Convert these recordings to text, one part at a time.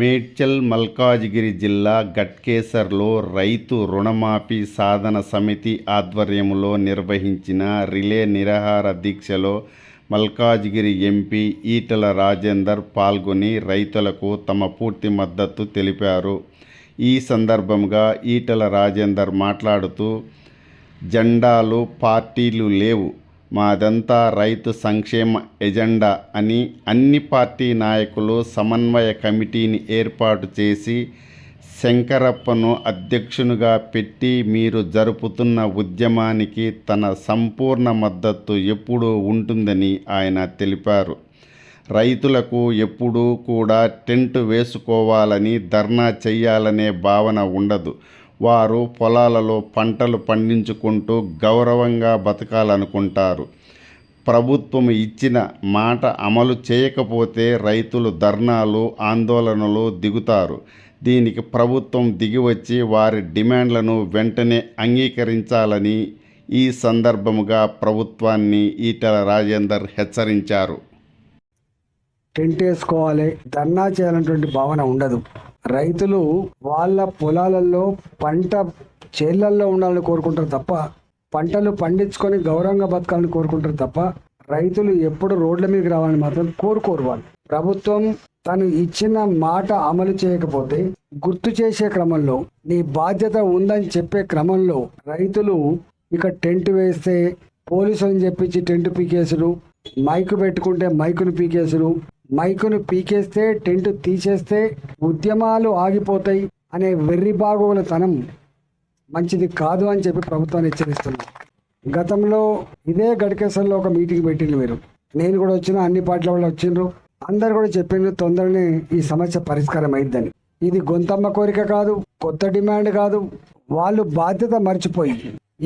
మేడ్చల్ మల్కాజిగిరి జిల్లా గట్కేసర్లో రైతు రుణమాఫీ సాధన సమితి ఆధ్వర్యంలో నిర్వహించిన రిలే నిరాహార దీక్షలో మల్కాజిగిరి ఎంపీ ఈటల రాజేందర్ పాల్గొని రైతులకు తమ పూర్తి మద్దతు తెలిపారు. ఈ సందర్భంగా ఈటల రాజేందర్ మాట్లాడుతూ జెండాలు పార్టీలు లేవు. మాదంతా రైతు సంక్షేమ ఎజెండా అని అన్ని పార్టీ నాయకులు సమన్వయ కమిటీని ఏర్పాటు చేసి శంకరప్పను అధ్యక్షునిగా పెట్టి మీరు జరుపుతున్న ఉద్యమానికి తన సంపూర్ణ మద్దతు ఎప్పుడూ ఉంటుందని ఆయన తెలిపారు. రైతులకు ఎప్పుడూ కూడా టెంట్ వేసుకోవాలని ధర్నా చేయాలనే భావన ఉండదు. వారు పొలాలలో పంటలు పండించుకుంటూ గౌరవంగా బతకాలనుకుంటారు. ప్రభుత్వం ఇచ్చిన మాట అమలు చేయకపోతే రైతులు ధర్నాలు ఆందోళనలు దిగుతారు. దీనికి ప్రభుత్వం దిగివచ్చి వారి డిమాండ్లను వెంటనే అంగీకరించాలని ఈ సందర్భముగా ప్రభుత్వాన్ని ఈటల రాజేందర్ హెచ్చరించారు. టెంట్ వేసుకోవాలి. ధర్నా చేయాలన్నటువంటి భావన ఉండదు. రైతులు వాళ్ళ పొలాలలో పంట చేళ్ళల్లో ఉండాలని కోరుకుంటారు తప్ప పంటలు పండించుకొని గౌరవంగా బతకాలని కోరుకుంటారు తప్ప రైతులు ఎప్పుడు రోడ్ల మీదకి రావాలని మాత్రం కోరుకోరు వాళ్ళు. ప్రభుత్వం తను ఇచ్చిన మాట అమలు చేయకపోతే గుర్తు చేసే క్రమంలో నీ బాధ్యత ఉందని చెప్పే క్రమంలో రైతులు ఇక టెంట్ వేస్తే పోలీసులను చెప్పించి టెంట్ పీకేసుడు మైకు పెట్టుకుంటే మైకును పీకేసుడు మైకును పీకేస్తే టెంట్ తీసేస్తే ఉద్యమాలు ఆగిపోతాయి అనే వెర్రి బాగోగులతనం మంచిది కాదు అని చెప్పి ప్రభుత్వాన్ని హెచ్చరిస్తుంది గతంలో ఇదే గడికేసంలో ఒక మీటింగ్ పెట్టిండ్రు మీరు. నేను కూడా వచ్చిన అన్ని పార్టీల వాళ్ళు వచ్చిండ్రు. అందరు కూడా చెప్పిండ్రు తొందరనే ఈ సమస్య పరిష్కారం అయిద్దని ఇది గొంతమ్మ కోరిక కాదు కొత్త డిమాండ్ కాదు వాళ్ళు బాధ్యత మర్చిపోయి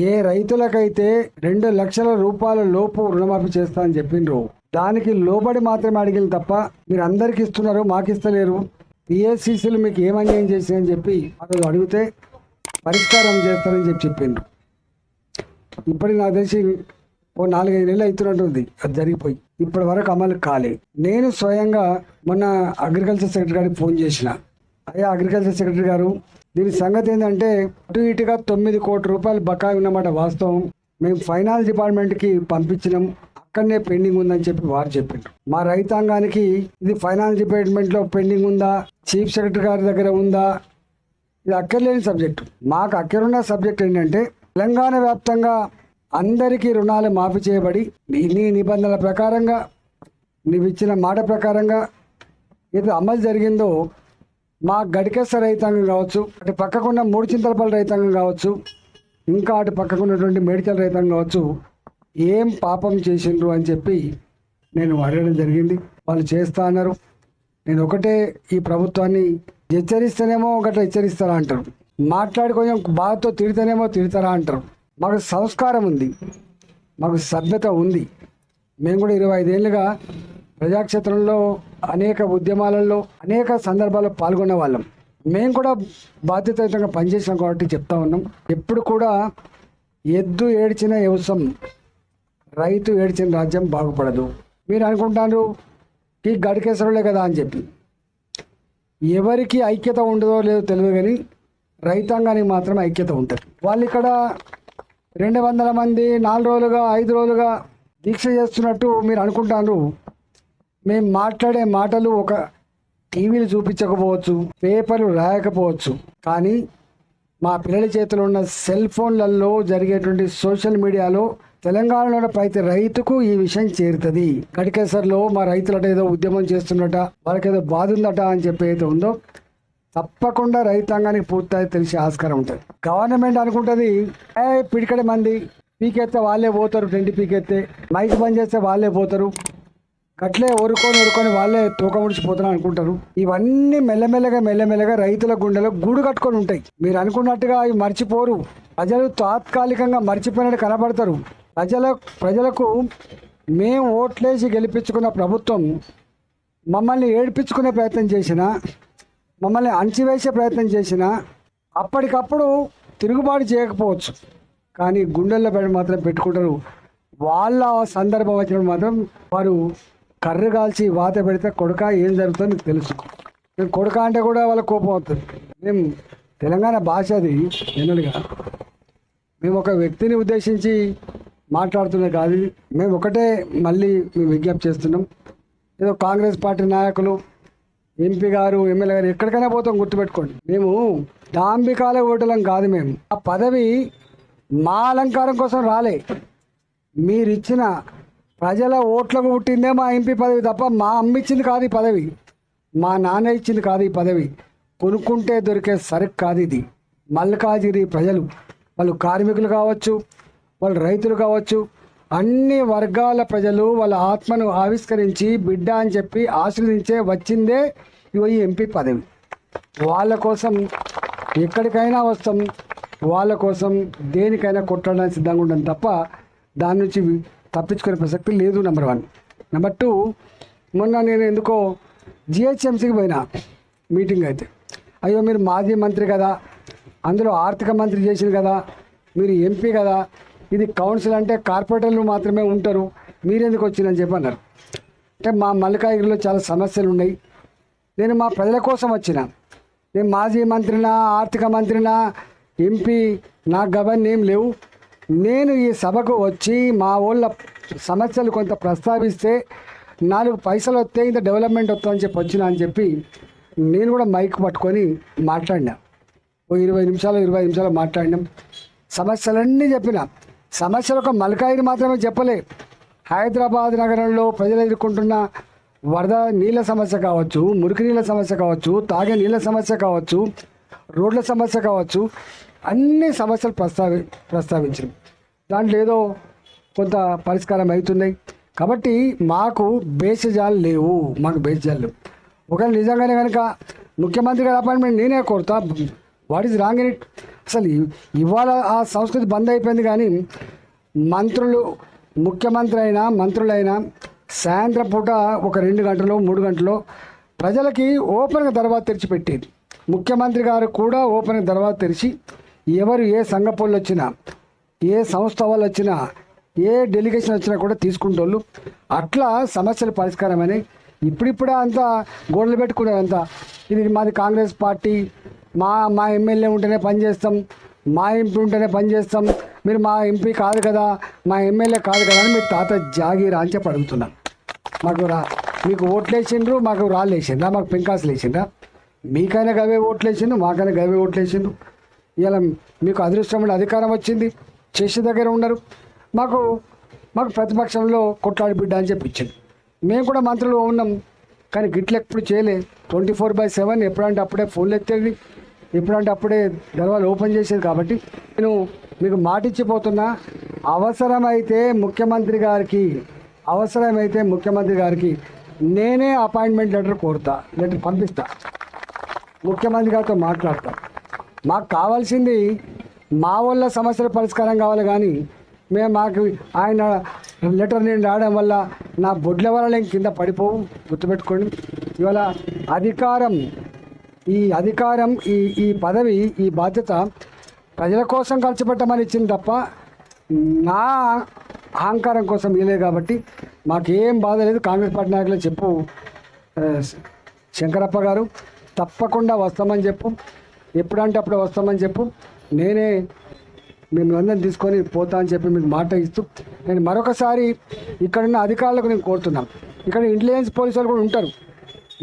ఏ రైతులకైతే రెండు లక్షల రూపాయల లోపు రుణమాఫీ చేస్తా అని చెప్పిండ్రు దానికి లోబడి మాత్రమే అడిగింది తప్ప మీరు అందరికి ఇస్తున్నారు మాకు ఇస్తలేరు పిఎస్సిసిలు మీకు ఏం అన్యాయం చేసాయని చెప్పి వాళ్ళు అడిగితే పరిష్కారం చేస్తారని చెప్పి చెప్పిండ్రు. ఇప్పటికి నాకు తెలిసి ఓ నాలుగైదు నెలలు అవుతున్నట్టుంది అది జరిగిపోయి. ఇప్పటి వరకు అమలు కాలే. నేను స్వయంగా మొన్న అగ్రికల్చర్ సెక్రటరీ గారికి ఫోన్ చేసిన. అయ్యా అగ్రికల్చర్ సెక్రటరీ గారు దీని సంగతి ఏంటంటే అటు ఇటుగా తొమ్మిది కోట్ల రూపాయలు బకాయి ఉన్నమాట వాస్తవం. మేము ఫైనాన్స్ డిపార్ట్మెంట్కి పంపించినాం. అక్కడనే పెండింగ్ ఉందని చెప్పి వారు చెప్పిండ్రు. మా రైతాంగానికి ఇది ఫైనాన్స్ డిపార్ట్మెంట్లో పెండింగ్ ఉందా? చీఫ్ సెక్రటరీ గారి దగ్గర ఉందా? ఇది అక్కర్లేని సబ్జెక్టు. మాకు అక్కరున్న సబ్జెక్ట్ ఏంటంటే తెలంగాణ వ్యాప్తంగా అందరికీ రుణాలు మాఫీ చేయబడి నీ నిబంధనల ప్రకారంగా నీవు ఇచ్చిన మాట ప్రకారంగా ఏది అమలు జరిగిందో మా గడికెస్త రైతాంగం కావచ్చు అటు పక్కకున్న మూడు చింతలపల్లి రైతాంగం కావచ్చు ఇంకా అటు పక్కకున్నటువంటి మేడికల్ రైతాంగం కావచ్చు ఏం పాపం చేసిండ్రు అని చెప్పి నేను అడగడం జరిగింది. వాళ్ళు చేస్తా అన్నారు. నేను ఒకటే ఈ ప్రభుత్వాన్ని హెచ్చరిస్తేనేమో ఒకటి హెచ్చరిస్తారా అంటారు. మాట్లాడి కొంచెం బాధతో తిడతానేమో తిడతారా అంటారు. మాకు సంస్కారం ఉంది. మాకు సభ్యత ఉంది. మేము కూడా ఇరవై ఐదేళ్ళుగా ప్రజాక్షేత్రంలో అనేక ఉద్యమాలలో అనేక సందర్భాల్లో పాల్గొన్న వాళ్ళం. మేము కూడా బాధ్యతాయుతంగా పనిచేసాం కాబట్టి చెప్తా ఉన్నాం. ఎప్పుడు కూడా ఎద్దు ఏడ్చిన వ్యవసాయం రైతు ఏడ్చిన రాజ్యం బాగుపడదు. మీరు అనుకుంటారు ఈ గడికేసరులే కదా అని చెప్పి. ఎవరికి ఐక్యత ఉండదో లేదో తెలియదు కానీ రైతాంగానికి మాత్రం ఐక్యత ఉంటుంది. వాళ్ళు ఇక్కడ రెండు వందల మంది నాలుగు రోజులుగా ఐదు రోజులుగా దీక్ష చేస్తున్నట్టు మీరు అనుకుంటారు. మేము మాట్లాడే మాటలు ఒక టీవీలు చూపించకపోవచ్చు పేపర్లు రాయకపోవచ్చు. కానీ మా పిల్లల చేతిలో ఉన్న సెల్ ఫోన్లలో జరిగేటువంటి సోషల్ మీడియాలో తెలంగాణలో ప్రతి రైతుకు ఈ విషయం చేరుతుంది. గడికేసర్లో మా రైతులట ఏదో ఉద్యమం చేస్తున్నట వాళ్ళకి ఏదో బాధ ఉందట అని చెప్పి అయితే ఉందో తప్పకుండా రైతాంగానికి పూర్తయి తెలిసే ఆస్కారం ఉంటుంది. గవర్నమెంట్ అనుకుంటుంది ఏ పిడికడి మంది పీకెత్తే వాళ్ళే పోతారు టెంటి పీకెత్తే మైక్ బంద్ చేస్తే వాళ్ళే పోతారు కట్లే ఒరుకొని ఒరుకొని వాళ్ళే తూక ముడిచిపోతున్నారు అనుకుంటారు. ఇవన్నీ మెల్లమెల్లగా మెల్లమెల్లగా రైతుల గుండెలో గూడు కట్టుకొని ఉంటాయి. మీరు అనుకున్నట్టుగా అవి మర్చిపోరు. ప్రజలు తాత్కాలికంగా మర్చిపోయినట్టు కనబడతారు. ప్రజల ప్రజలకు మేము ఓట్లేసి గెలిపించుకున్న ప్రభుత్వం మమ్మల్ని ఏడిపించుకునే ప్రయత్నం చేసినా మమ్మల్ని అణచివేసే ప్రయత్నం చేసినా అప్పటికప్పుడు తిరుగుబాటు చేయకపోవచ్చు. కానీ గుండెల్లో పెట్టి మాత్రం పెట్టుకుంటారు. వాళ్ళ సందర్భం వచ్చినప్పుడు మాత్రం వారు కర్ర కాల్చి వాత పెడితే కొడుక ఏం జరుగుతుందో మీకు తెలుసు. నేను కొడుక అంటే కూడా వాళ్ళ కోపం అవుతుంది మేము తెలంగాణ భాష అది జనరల్గా. మేము ఒక వ్యక్తిని ఉద్దేశించి మాట్లాడుతున్నది కాదు. మేము ఒకటే మళ్ళీ మేము విజ్ఞప్తి చేస్తున్నాం. ఏదో కాంగ్రెస్ పార్టీ నాయకులు ఎంపీ గారు ఎమ్మెల్యే గారు ఎక్కడికైనా పోతాం గుర్తుపెట్టుకోండి. మేము దాంబికాలే ఓటలం కాదు మేము. ఆ పదవి మా అలంకారం కోసం రాలే. మీరు ఇచ్చిన ప్రజల ఓట్లకు పుట్టిందే మా ఎంపీ పదవి తప్ప మా అమ్మిచ్చింది కాదు ఈ పదవి. మా నాన్న ఇచ్చింది కాదు ఈ పదవి. కొనుక్కుంటే దొరికే సరుకు కాదు ఇది. మల్కాజిరి ప్రజలు వాళ్ళు కార్మికులు కావచ్చు వాళ్ళు రైతులు కావచ్చు అన్ని వర్గాల ప్రజలు వాళ్ళ ఆత్మను ఆవిష్కరించి బిడ్డ అని చెప్పి ఆశీర్వదించే వచ్చిందే ఇగో ఈ ఎంపీ పదవి. వాళ్ళ కోసం ఎక్కడికైనా వస్తాం వాళ్ళ కోసం దేనికైనా కొట్టడానికి సిద్ధంగా ఉండడం తప్ప దాని నుంచి తప్పించుకునే ప్రసక్తి లేదు నెంబర్ వన్ నెంబర్ టూ మొన్న నేను ఎందుకో జిహెచ్ఎంసీకి పోయినా మీటింగ్ అయితే. అయ్యో మీరు మాజీ మంత్రి కదా అందులో ఆర్థిక మంత్రి చేసింది కదా మీరు ఎంపీ కదా ఇది కౌన్సిల్ అంటే కార్పొరేటర్లు మాత్రమే ఉంటారు. మీరెందుకు వచ్చిందని చెప్పి అన్నారు. అంటే మా మల్లికాగిరిలో చాలా సమస్యలు ఉన్నాయి. నేను మా ప్రజల కోసం వచ్చిన. నేను మాజీ మంత్రినా ఆర్థిక మంత్రినా ఎంపీ నాకు గవర్న ఏం లేవు. నేను ఈ సభకు వచ్చి మా ఊళ్ళ సమస్యలు కొంత ప్రస్తావిస్తే నాలుగు పైసలు వస్తే ఇంత డెవలప్మెంట్ వస్తుందని చెప్పి వచ్చిన అని చెప్పి నేను కూడా మైక్ పట్టుకొని మాట్లాడినా. ఓ ఇరవై నిమిషాలు ఇరవై నిమిషాలు మాట్లాడినాం. సమస్యలన్నీ చెప్పిన. సమస్యలు ఒక మల్కాయిని మాత్రమే చెప్పలే. హైదరాబాద్ నగరంలో ప్రజలు ఎదుర్కొంటున్న వరద నీళ్ళ సమస్య కావచ్చు మురికి నీళ్ళ సమస్య కావచ్చు తాగే నీళ్ళ సమస్య కావచ్చు రోడ్ల సమస్య కావచ్చు అన్ని సమస్యలు ప్రస్తావి ప్రస్తావించారు దాంట్లో ఏదో కొంత పరిష్కారం అవుతున్నాయి. కాబట్టి మాకు బేసజాలు లేవు. మాకు బేసజాలు లేవు. ఒకవేళ నిజంగానే కనుక ముఖ్యమంత్రి గారి అపాయింట్మెంట్ నేనే కోరుతా. What is wrong in it అసలు ఇవాళ ఆ సంస్కృతి బంద్ అయిపోయింది కానీ మంత్రులు ముఖ్యమంత్రి అయినా మంత్రులైనా సాయంత్రం పూట ఒక రెండు గంటలు మూడు గంటలు ప్రజలకి ఓపెన్గా తర్వాత తెరిచిపెట్టేది ముఖ్యమంత్రి గారు కూడా ఓపెన్ తర్వాత తెరిచి ఎవరు ఏ సంఘ పనులు వచ్చినా ఏ సంస్థ వాళ్ళు వచ్చినా ఏ డెలిగేషన్ వచ్చినా కూడా తీసుకుంటోళ్ళు. అట్లా సమస్యల పరిష్కారమని ఇప్పుడిప్పుడే అంతా గోడలు పెట్టుకునేదంతా ఇది మాది కాంగ్రెస్ పార్టీ మా మా ఎమ్మెల్యే ఉంటేనే పనిచేస్తాం మా ఎంపీ ఉంటేనే పనిచేస్తాం మీరు మా ఎంపీ కాదు కదా మా ఎమ్మెల్యే కాదు కదా అని మీ తాత జాగీరా అని చెప్పి అడుగుతున్నాం మాకు రా మీకు ఓట్లేసిండ్రు మాకు రాళ్ళు వేసిండ్రా మాకు పెంకాసులు వేసిండ్రా. మీకైనా గవే ఓట్లు మాకైనా గవే ఓట్లు ఇలా మీకు అదృష్టమైన అధికారం వచ్చింది చేసే దగ్గర ఉండరు. మాకు మాకు ప్రతిపక్షంలో కొట్లాడి బిడ్డ అని చెప్పి ఇచ్చింది మేము కూడా మంత్రులు ఉన్నాం కానీ గిట్ల ఎప్పుడు చేయలే. ట్వంటీ ఫోర్ బై సెవెన్ ఎప్పుడంటే అప్పుడే ఫోన్లు ఎత్తేది. ఇప్పుడంటే అప్పుడే దర్వాలు ఓపెన్ చేసేది కాబట్టి నేను మీకు మాటిచ్చిపోతున్నా. అవసరమైతే ముఖ్యమంత్రి గారికి అవసరమైతే ముఖ్యమంత్రి గారికి నేనే అపాయింట్మెంట్ లెటర్ కోరుతా లెటర్ పంపిస్తా. ముఖ్యమంత్రి గారితో మాట్లాడతా. మాకు కావాల్సింది మా వాళ్ళ సమస్యల పరిష్కారం కావాలి కానీ మేము మాకు ఆయన లెటర్ నేను రావడం వల్ల నా బొడ్ల వల్ల నేను కింద పడిపోవు. గుర్తుపెట్టుకోండి. ఇవాళ అధికారం ఈ అధికారం ఈ ఈ పదవి ఈ బాధ్యత ప్రజల కోసం ఖర్చు పెట్టమని ఇచ్చింది తప్ప నా అహంకారం కోసం ఇవ్వలేదు కాబట్టి మాకేం బాధ లేదు. కాంగ్రెస్ పార్టీ నాయకులు చెప్పు. శంకరప్ప గారు తప్పకుండా వస్తామని చెప్పు. ఎప్పుడంటే అప్పుడు వస్తామని చెప్పు. నేనే మేము అందరం తీసుకొని పోతా అని చెప్పి మీకు మాట ఇస్తూ నేను మరొకసారి ఇక్కడున్న అధికారులకు నేను కోరుతున్నాను. ఇక్కడ ఇంటెలిజెన్స్ పోలీసు వాళ్ళు కూడా ఉంటారు.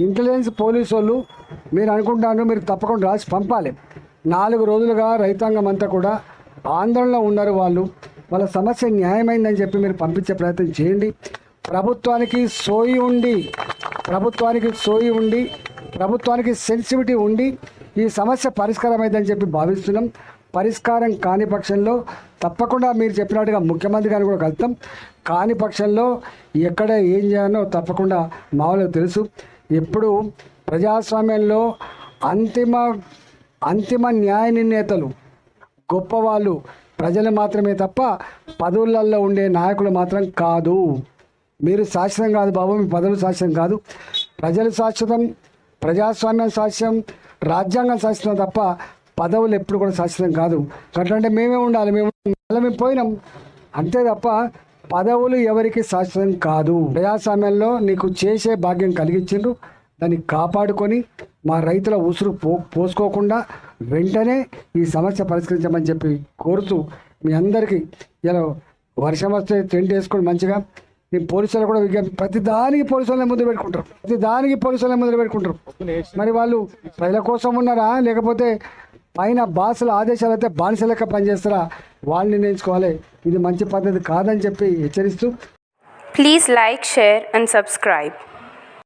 ఇంటెలిజెన్స్ పోలీసు వాళ్ళు మీరు అనుకుంటాను మీరు తప్పకుండా రాసి పంపాలి. నాలుగు రోజులుగా రైతాంగం అంతా కూడా ఆందోళనలో ఉన్నారు వాళ్ళు. వాళ్ళ సమస్య న్యాయమైందని చెప్పి మీరు పంపించే ప్రయత్నం చేయండి. ప్రభుత్వానికి సోయి ఉండి ప్రభుత్వానికి సోయి ఉండి ప్రభుత్వానికి సెన్సిటివిటీ ఉండి ఈ సమస్య పరిష్కారమైందని చెప్పి భావిస్తున్నాం. పరిష్కారం కాని పక్షంలో తప్పకుండా మీరు చెప్పినట్టుగా ముఖ్యమంత్రి గారిని కూడా కలుతాం కాని పక్షంలో ఎక్కడ ఏం చేయాలో తప్పకుండా మామూలుగా తెలుసు. ఇప్పుడు ప్రజాస్వామ్యంలో అంతిమ అంతిమ న్యాయ నిర్ణేతలు గొప్పవాళ్ళు ప్రజలు మాత్రమే తప్ప పదవులలో ఉండే నాయకులు మాత్రం కాదు. మీరు శాశ్వతం కాదు బాబు మీ పదవులు శాశ్వతం కాదు. ప్రజలు శాశ్వతం ప్రజాస్వామ్యం శాశ్వతం రాజ్యాంగం శాశ్వతం తప్ప పదవులు ఎప్పుడు కూడా శాశ్వతం కాదు. అట్లంటే మేమే ఉండాలి మేము మళ్ళీ మేము పోయినాం. అంతే తప్ప పదవులు ఎవరికి శాశ్వతం కాదు. ప్రజాస్వామ్యంలో నీకు చేసే భాగ్యం కలిగించిండ్రు. దాన్ని కాపాడుకొని మా రైతుల ఉసురు పో పోసుకోకుండా వెంటనే ఈ సమస్య పరిష్కరించమని చెప్పి కోరుతూ మీ అందరికీ ఇలా వర్షం వస్తే టెంట్ వేసుకొని మంచిగా నేను పోలీసులు కూడా విజ్ఞప్తి ప్రతి దానికి పోలీసులనే ముందు పెట్టుకుంటారు. ప్రతి దానికి పోలీసులనే ముందు పెట్టుకుంటారు. మరి వాళ్ళు ప్రజల కోసం ఉన్నారా? లేకపోతే పైన బాసుల ఆదేశాలు అయితే బానిస పనిచేస్తారా? వాళ్ళు నిర్ణయించుకోవాలి ఇది మంచి పద్ధతి కాదని చెప్పి హెచ్చరిస్తూ please like share and subscribe.